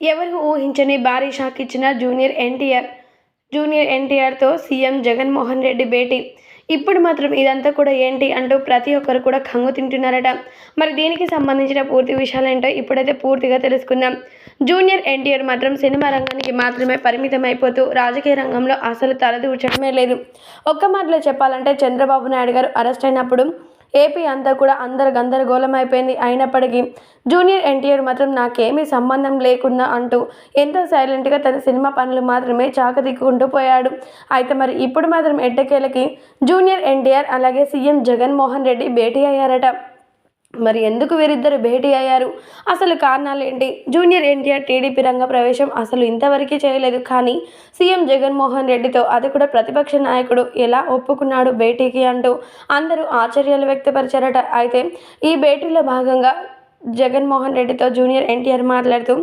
ఎవరు ఊహించని భారీ షాక్ ఇచ్చిన జూనియర్ ఎన్టీఆర్ జూనియర్ ఎన్టీఆర్తో సీఎం జగన్మోహన్ రెడ్డి భేటీ. ఇప్పుడు మాత్రం ఇదంతా కూడా ఏంటి అంటూ ప్రతి ఒక్కరు కూడా కంగు తింటున్నారట. మరి దీనికి సంబంధించిన పూర్తి విషయాలేంటో ఇప్పుడైతే పూర్తిగా తెలుసుకుందాం. జూనియర్ ఎన్టీఆర్ మాత్రం సినిమా రంగానికి మాత్రమే పరిమితం అయిపోతూ రాజకీయ రంగంలో అసలు తలదూర్చడమే లేదు. ఒక్క మాటలో చెప్పాలంటే చంద్రబాబు నాయుడు గారు అరెస్ట్ అయినప్పుడు ఏపీ అంతా కూడా అందరు గందరగోళం అయిపోయింది అయినప్పటికీ జూనియర్ ఎన్టీఆర్ మాత్రం నాకేమీ సంబంధం లేకుండా అంటూ ఎంతో సైలెంట్గా తన సినిమా పనులు మాత్రమే చాకదిక్కుంటూ పోయాడు. అయితే మరి ఇప్పుడు మాత్రం ఎట్టకేలకి జూనియర్ ఎన్టీఆర్ అలాగే సీఎం జగన్మోహన్ రెడ్డి భేటీ అయ్యారట. మరి ఎందుకు వీరిద్దరు భేటీ అయ్యారు? అసలు కారణాలు ఏంటి జూనియర్ ఎన్టీఆర్ టీడీపీ రంగ ప్రవేశం అసలు ఇంతవరకు చేయలేదు. కానీ సీఎం జగన్మోహన్ రెడ్డితో అది కూడా ప్రతిపక్ష నాయకుడు ఎలా ఒప్పుకున్నాడు భేటీకి అంటూ అందరూ ఆశ్చర్యాలు వ్యక్తపరిచారట. అయితే ఈ భేటీలో భాగంగా జగన్మోహన్ రెడ్డితో జూనియర్ ఎన్టీఆర్ మాట్లాడుతూ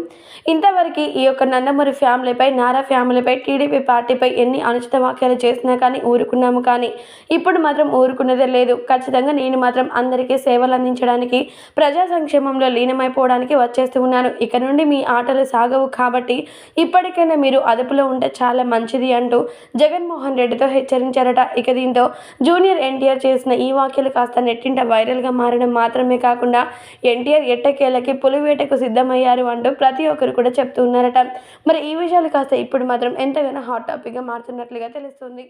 ఇంతవరకు ఈ యొక్క నందమూరి ఫ్యామిలీపై నారా ఫ్యామిలీపై టీడీపీ పార్టీపై ఎన్ని అనుచిత వాక్యాలు చేసినా కానీ ఊరుకున్నాము కానీ ఇప్పుడు మాత్రం ఊరుకున్నదే లేదు. ఖచ్చితంగా నేను మాత్రం అందరికీ సేవలు అందించడానికి ప్రజా సంక్షేమంలో లీనమైపోవడానికి వచ్చేస్తూ ఉన్నాను. ఇక నుండి మీ ఆటలు సాగవు కాబట్టి ఇప్పటికైనా మీరు అదుపులో ఉంటే చాలా మంచిది అంటూ జగన్మోహన్ రెడ్డితో హెచ్చరించారట. ఇక దీంతో జూనియర్ ఎన్టీఆర్ చేసిన ఈ వాక్యాలు కాస్త నెట్టింట వైరల్గా మారడం మాత్రమే కాకుండా ఎన్టీఆర్ ఎట్టకేలకి పులివేటకు సిద్ధమయ్యారు అంటూ ప్రతి ఒక్కరు కూడా చెప్తూ ఉన్నారట. మరి ఈ విషయాలు కాస్త ఇప్పుడు మాత్రం ఎంతగానో హాట్ టాపిక్గా మారుతున్నట్లుగా తెలుస్తుంది.